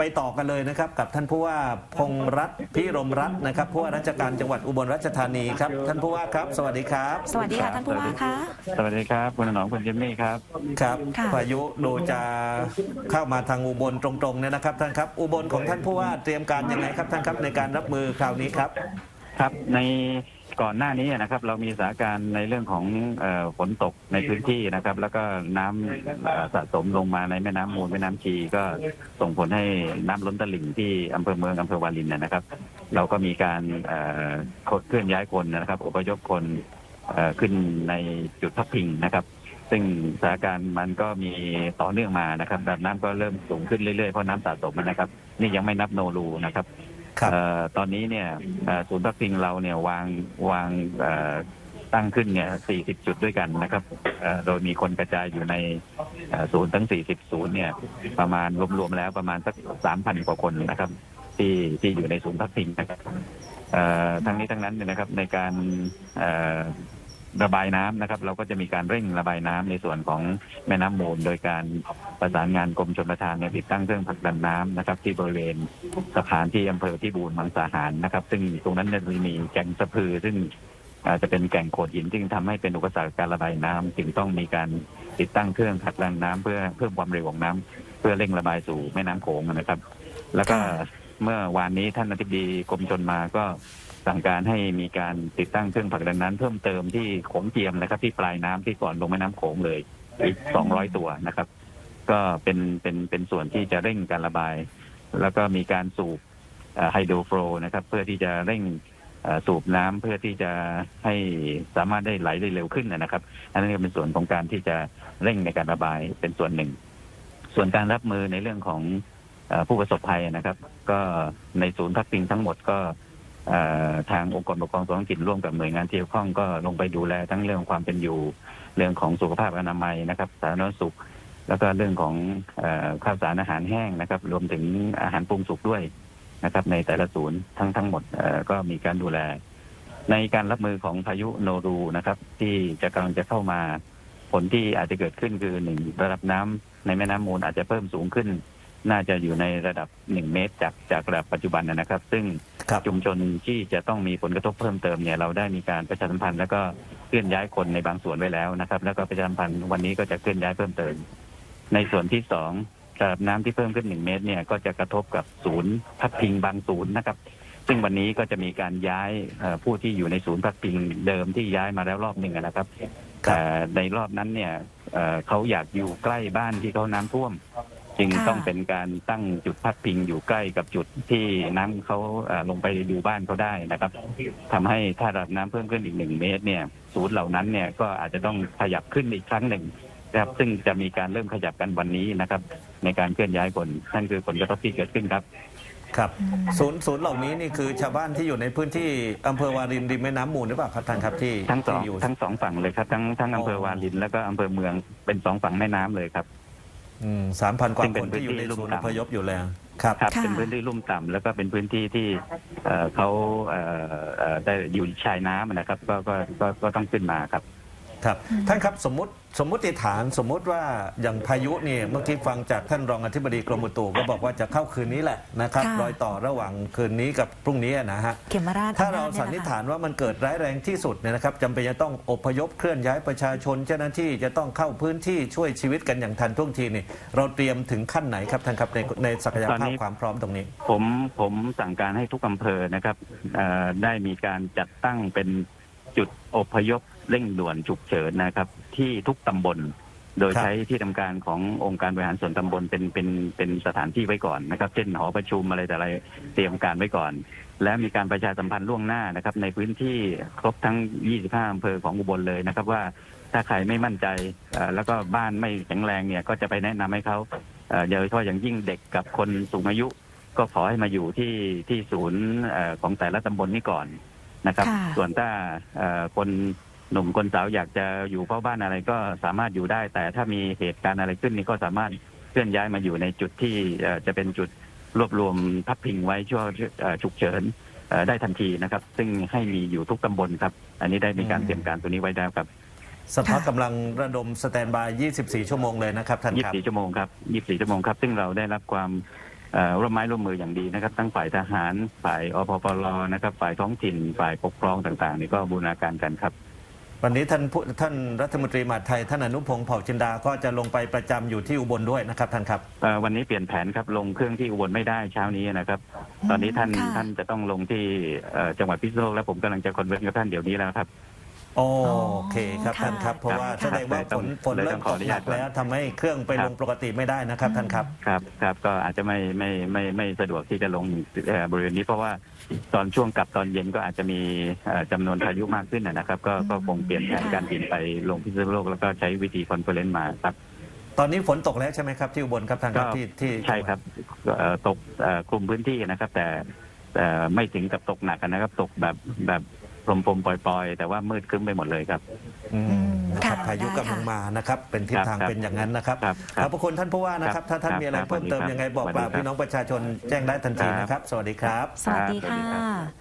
ไปต่อกันเลยนะครับกับท่านผู้ว่าพงษ์รัตน์พิรมรัตน์นะครับผู้ว่าราชการจังหวัดอุบลราชธานีครับท่านผู้ว่าครับ สวัสดีครับ สวัสดีค่ะท่านผู้ว่าคะ สวัสดีครับคุณหนองคุณจิมมี่ครับครับค่ะ พายุดูจะเข้ามาทางอุบลตรงๆเนี่ยนะครับท่านครับอุบลของท่านผู้ว่าเตรียมการยังไงครับท่านครับในการรับมือคราวนี้ครับ ครับใน ก่อนหน้านี้นะครับ เรามีสถานการณ์ในเรื่องของเออฝนตกในพื้นที่นะครับ แล้วก็น้ำเอ่อสะสมลงมาในแม่น้ำมูลแม่น้ำชีก็ส่งผลให้น้ำล้นตลิ่งที่อำเภอเมืองอำเภอวารินเนยนะครับ เราก็มีการเอ่อเคลื่อนย้ายคนนะครับอพยพคนเอ่อขึ้นในจุดพักพิงนะครับ ซึ่งสถานการณ์มันก็มีต่อเนื่องมานะครับแบบน้ำก็เริ่มสูงขึ้นเรื่อยๆเพราะน้ำสะสมนะครับ นี่ยังไม่นับโนรูนะครับ ตอนนี้เนี่ยศูนย์พักพิงเราเนี่ยวางวางตั้งขึ้นเนี่ย 40 จุดด้วยกันนะครับ โดยมีคนกระจายอยู่ในศูนย์ทั้ง 40 ศูนย์เนี่ย ประมาณรวมๆแล้วประมาณสัก 3,000 กว่าคนนะครับ ที่ที่อยู่ในศูนย์พักพิงนะครับทั้งนี้ทั้งนั้นเนี่ยนะครับในการ ระบายน้ำนะครับ เราก็จะมีการเร่งระบายน้ำในส่วนของแม่น้ำมูล โดยการประสานงานกรมชลประทานเนี่ยติดตั้งเครื่องผลักดันน้ำนะครับ ที่บริเวณสถานที่อำเภอที่บูรมังสาหารนะครับ ซึ่งตรงนั้นเนี่ยมีแก่งสะพือซึ่งอาจจะเป็นแก่งโขดหินซึ่งทำให้เป็นอุปสรรคการระบายน้ำจึงต้องมีการติดตั้งเครื่องผลักดันน้ำเพื่อเพิ่มความเร็วของน้ำเพื่อเร่งระบายสู่แม่น้ำโขงนะครับ แล้วก็เมื่อวานนี้ท่านอธิบดีกรมชนมาก็ สั่งการให้มีการติดตั้งเครื่องผลักดันน้ำเพิ่มเติมที่โขงเจียมนะครับ ที่ปลายน้ำที่ก่อนลงแม่น้ำโขงเลยอีก 200 ตัวนะครับ ก็เป็นเป็นเป็นส่วนที่จะเร่งการระบาย แล้วก็มีการสูบไฮโดรโฟลนะครับ เพื่อที่จะเร่งสูบน้ำเพื่อที่จะให้สามารถได้ไหลได้เร็วขึ้นนะครับ อันนั้เป็นส่วนของการที่จะเร่งในการระบายเป็นส่วนหนึ่ง ส่วนการรับมือในเรื่องของผู้ประสบภัยนะครับ ก็ในศูนย์พักพิงทั้งหมดก็ ทางองค์กรปกครองส่วนท้องถิ่นร่วมกับหน่วยงานที่เกี่ยวข้องก็ลงไปดูแลทั้งเรื่องความเป็นอยู่ เรื่องของสุขภาพอนามัยนะครับ สาธารณสุข แล้วก็เรื่องของอข้าวสารอาหารแห้งนะครับ รวมถึงอาหารปรุงสุกด้วยนะครับ ในแต่ละศูนย์ทั้งทั้งหมดก็มีการดูแล ในการรับมือของพายุโนรูนะครับ ที่จะกำลังจะเข้ามาผลที่อาจจะเกิดขึ้นคือหนึ่งระดับน้ำในแม่น้ำมูลอาจจะเพิ่มสูงขึ้น น่าจะอยู่ในระดับหนึ่งเมตรจากจากระดับปัจจุบันนะครับ ซึ่ง ครับ ชุมชนที่จะต้องมีผลกระทบเพิ่มเติมเนี่ยเราได้มีการประชาสัมพันธ์แล้วก็เคลื่อนย้ายคนในบางส่วนไว้แล้วนะครับ แล้วก็ประชาสัมพันธ์วันนี้ก็จะเคลื่อนย้ายเพิ่มเติม ในส่วนที่สองระดับน้ำที่เพิ่มขึ้นหนึ่งเมตรเนี่ยก็จะกระทบกับศูนย์พักพิงบางศูนย์นะครับ ซึ่งวันนี้ก็จะมีการย้ายเอ่อผู้ที่อยู่ในศูนย์พักพิงเดิมที่ย้ายมาแล้วรอบหนึ่งนะครับครับแต่ในรอบนั้นเนี่ยเอ่อเขาอยากอยู่ใกล้บ้านที่เขาน้ำท่วม จึงค่ะต้องเป็นการตั้งจุดพักพิงอยู่ใกล้กับจุดที่น้ำเขาเอ่อลงไปดูบ้านเขาได้นะครับทำให้ถ้าระดับน้ำเพิ่มขึ้นอีกหนึ่งเมตรเนี่ยศูนย์เหล่านั้นเนี่ยก็อาจจะต้องขยับขึ้นอีกครั้งหนึ่งนะครับซึ่งจะมีการเริ่มขยับกันวันนี้นะครับ ในการเคลื่อนย้ายคนนั่นคือผลกระทบที่เกิดขึ้นครับ ครับศูนย์ศูนย์เหล่านี้นี่คือชาวบ้านที่อยู่ในพื้นที่อำเภอวารินริมแม่น้ำมูลหรือเปล่าครับท่านครับที่ทั้งสองที่อยู่ทั้งสองฝั่งเลยครับทั้งทั้งอำเภอวาลินแล้วก็อำเภอเมืองเป็นสองฝั่งแม่น้ำเลยครับ สามพันกว่าซึ่งเป็คนนที่อยู่ในพื้นที่ศูนย์ลุ่อมต่ำ พยพอยู่แล้ว ครับ ครับค่ะ เป็นพื้นที่ลุ่มต่ำแล้วก็เป็นพื้นที่ที่เอ่อเขาเอ่อเอ่อได้อยู่ชายน้ำนะครับก็ก็ก็ก็ต้องขึ้นมาครับ ครับท่านครับสมมติสมมติฐานสมมุติว่าอย่างพายุนี่เมื่อกี้ฟังจากท่านรองอธิบดีกรมอุตุก็บอกว่าจะเข้าคืนนี้แหละนะครับค่ะ รอยต่อระหว่างคืนนี้กับพรุ่งนี้นะฮะเขมราชถ้าเราอำจสันนิษฐานว่ามันเกิดร้ายแรงที่สุดเนี่ยนะครับจำเป็นจะต้องอพยพเคลื่อนย้ายประชาชนเจ้าหน้าที่จะต้องเข้าพื้นที่ช่วยชีวิตกันอย่างทันท่วงทีนี่เราเตรียมถึงขั้นไหนครับท่านครับในในศักยตอนภาพนี้ ความพร้อมตรงนี้ ผมผมสั่งการให้ทุกอำเภอนะครับเอ่อได้มีการจัดตั้งเป็นจุดอพยพ เร่งด่วนฉุกเฉินนะครับ ที่ทุกตำบล โดยครับ ใช้ที่ทำการขององค์การบริหารส่วนตำบลเป็นเป็นเป็นสถานที่ไว้ก่อนนะครับ เช่นหอประชุมอะไรแต่อะไรเตรียมการไว้ก่อน และมีการประชาสัมพันธ์ล่วงหน้านะครับ ในพื้นที่ครบทั้ง 25อำเภอของอุบลเลยนะครับว่าถ้าใครไม่มั่นใจเอ่อแล้วก็บ้านไม่แข็งแรงเนี่ย ก็จะไปแนะนำให้เขาเอ่อโดยเฉพาะอย่างยิ่งเด็กกับคนสูงอายุ ก็ขอให้มาอยู่ที่ที่ศูนย์เอ่อของแต่ละตำบลนี้ก่อนนะครับ ค่ะ ส่วนถ้าเอ่อคน หนุ่มคนสาวอยากจะอยู่เฝ้าบ้านอะไรก็สามารถอยู่ได้ แต่ถ้ามีเหตุการณ์อะไรขึ้นนี่ก็สามารถเคลื่อนย้ายมาอยู่ในจุดที่เอ่อจะเป็นจุดรวบรวมพักพิงไว้ช่วงเอ่อฉุกเฉินเอ่อได้ทันทีนะครับ ซึ่งให้มีอยู่ทุกตำบลครับ อันนี้ได้มีการอืมเตรียมการตัวนี้ไว้แล้วครับสภาพกำลังระดมสแตนบาย 24 ชั่วโมงเลยนะครับท่านครับ 24 ชั่วโมงครับ 24 ชั่วโมงครับ ซึ่งเราได้รับความเอ่อร่วมไม้ร่วมมืออย่างดีนะครับ ทั้งฝ่ายทหาร ฝ่ายอพปรนะครับ ฝ่ายท้องถิ่น ฝ่ายปกครองต่างๆนี่ก็บูรณาการกันครับ วันนี้ท่านผู้ท่านรัฐมนตรีมหาดไทยท่านอนุพงศ์เผ่าจินดาก็จะลงไปประจำอยู่ที่อุบลด้วยนะครับท่านครับ เอ่อวันนี้เปลี่ยนแผนครับลงเครื่องที่อุบลไม่ได้เช้านี้นะครับ ตอนนี้ท่านค่ะ ท่านจะต้องลงที่เอ่อจังหวัดพิษณุโลกแล้วผมกำลังจะคอนเวนต์กับท่านเดี๋ยวนี้แล้วครับ โอเคครับค่ะท่านครับ เพราะว่าครัแสบดงว่าเลยต้ฝองนฝนเลยเริ่ต้มองขตอกอนุหญานัตกแล้วทำให้เครื่องไปครับลงปกติไม่ได้นะครับท่านครับครับครับก็อาจจะไม่ไม่ไม่ไม่ไม่สะดวกที่จะลงเอ่อบริเวณนี้เพราะว่าตอนช่วงกลับตอนเย็นก็อาจจะมีเอ่อจำนวนพายุมากขึ้นนะนะครับ ก็ก็คงเปลี่ยนแผนการบินไปลงพิษณุโลกแล้วก็ใช้วิธีคอนเฟอเรนซ์มาครับตอนนี้ฝนตกแล้วใช่ไหมครับที่อุบลครับท่านครับก็ที่ที่ใช่ครับเอ่อตกเอ่อคลุมพื้นที่นะครับแต่แต่ไม่ถึงกับตกหนักนะครับ ตกแบบแบบ พรมๆปล่อยๆ แต่ว่ามืดครึ้มไปหมดเลยครับ อืมนะครับค่ะพายุได้กำลังค่ะมานะครับ เป็นทิศทางครับเป็นอย่างนั้นนะครับครับขอบพระคุณท่านผู้ว่านะครับ ถ้าท่านครับมีอะไรครับเพิ่มเติมสวัสดีครับยังไงบอกสวัสดีกล่าวครับ พี่น้องประชาชนแจ้งได้ทันทีนะครับ สวัสดีครับ สวัสดีครับสวัสดีค่ะครับ